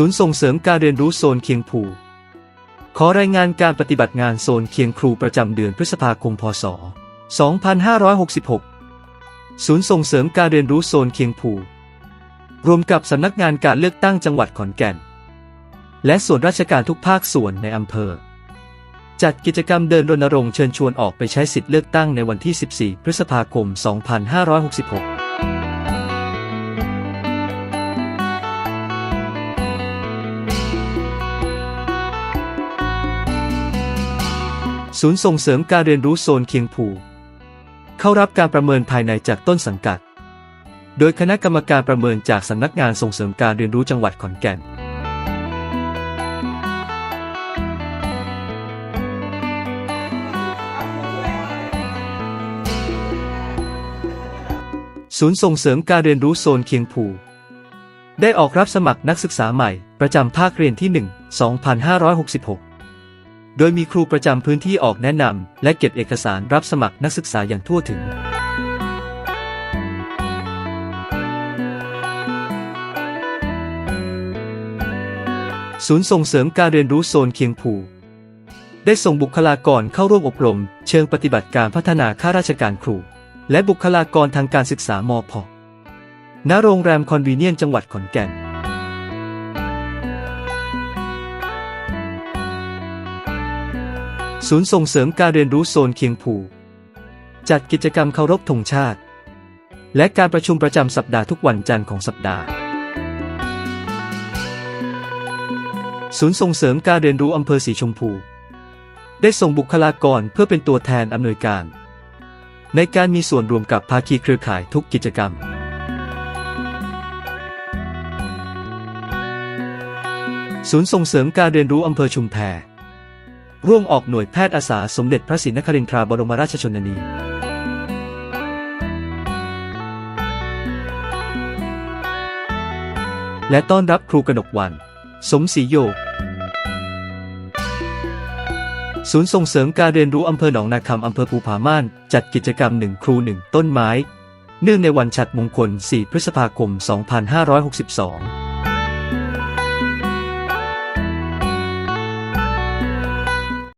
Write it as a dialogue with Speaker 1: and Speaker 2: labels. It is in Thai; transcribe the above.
Speaker 1: ศูนย์ส่งเสริมการเรียนรู้โซนเคียงภูขอรายงานการปฏิบัติงานโซนเคียงครูประจำเดือนพฤษภาคมพศ 2566 ศูนย์ส่งเสริมการเรียนรู้โซนเคียงภูรวมกับสำนักงานการเลือกตั้งจังหวัดขอนแก่น และส่วนราชการทุกภาคส่วนในอำเภอ จัดกิจกรรมเดินรณรงค์เชิญชวนออกไปใช้สิทธิ์เลือกตั้งในวันที่ 14 พฤษภาคม 2566 ศูนย์ส่งเสริมการเรียนรู้โซนเคียงภูเข้ารับการประเมินภายในจากต้นสังกัด โดยคณะกรรมการประเมินจากสำนักงานส่งเสริมการเรียนรู้จังหวัดขอนแก่นศูนย์ส่งเสริมการเรียนรู้โซนเคียงภูได้ออกรับสมัครนักศึกษาใหม่ ประจำภาคเรียนที่ 1 2566 โดยมีครูประจำพื้นที่ออกแนะนำและเก็บเอกสารรับสมัครนักศึกษาอย่างทั่วถึง ศูนย์ส่งเสริมการเรียนรู้โซนเคียงภูได้ส่งบุคลากรเข้าร่วมอบรม เชิงปฏิบัติการพัฒนาข้าราชการครู และบุคลากรทางการศึกษามอพณโรงแรมคอนวีเนียนจังหวัดขอนแก่น ศูนย์ส่งเสริมการเรียนรู้โซนเคียงภูจัดกิจกรรมเคารพธงชาติ และการประชุมประจำสัปดาห์ทุกวันจันทร์ของสัปดาห์ ศูนย์ส่งเสริมการเรียนรู้อำเภอสีชมพู ได้ส่งบุคลากรเพื่อเป็นตัวแทนอำนวยการ ในการมีส่วนรวมกับภาคีเครือข่ายทุกกิจกรรมศูนย์ส่งเสริมการเรียนรู้อำเภอชุมแพ ร่วมออกหน่วยแพทย์อาสาสมเด็จพระศรีนครินทราบรมราชชนนี และต้อนรับครูกนกวัน สมศรีโยก ศูนย์ส่งเสริมการเรียนรู้อำเภอหนองนาคำอำเภอภูผาม่าน จัดกิจกรรมหนึ่งครูหนึ่งต้นไม้ เนื่องในวันฉัดมงคล 4 พฤษภาคม 2562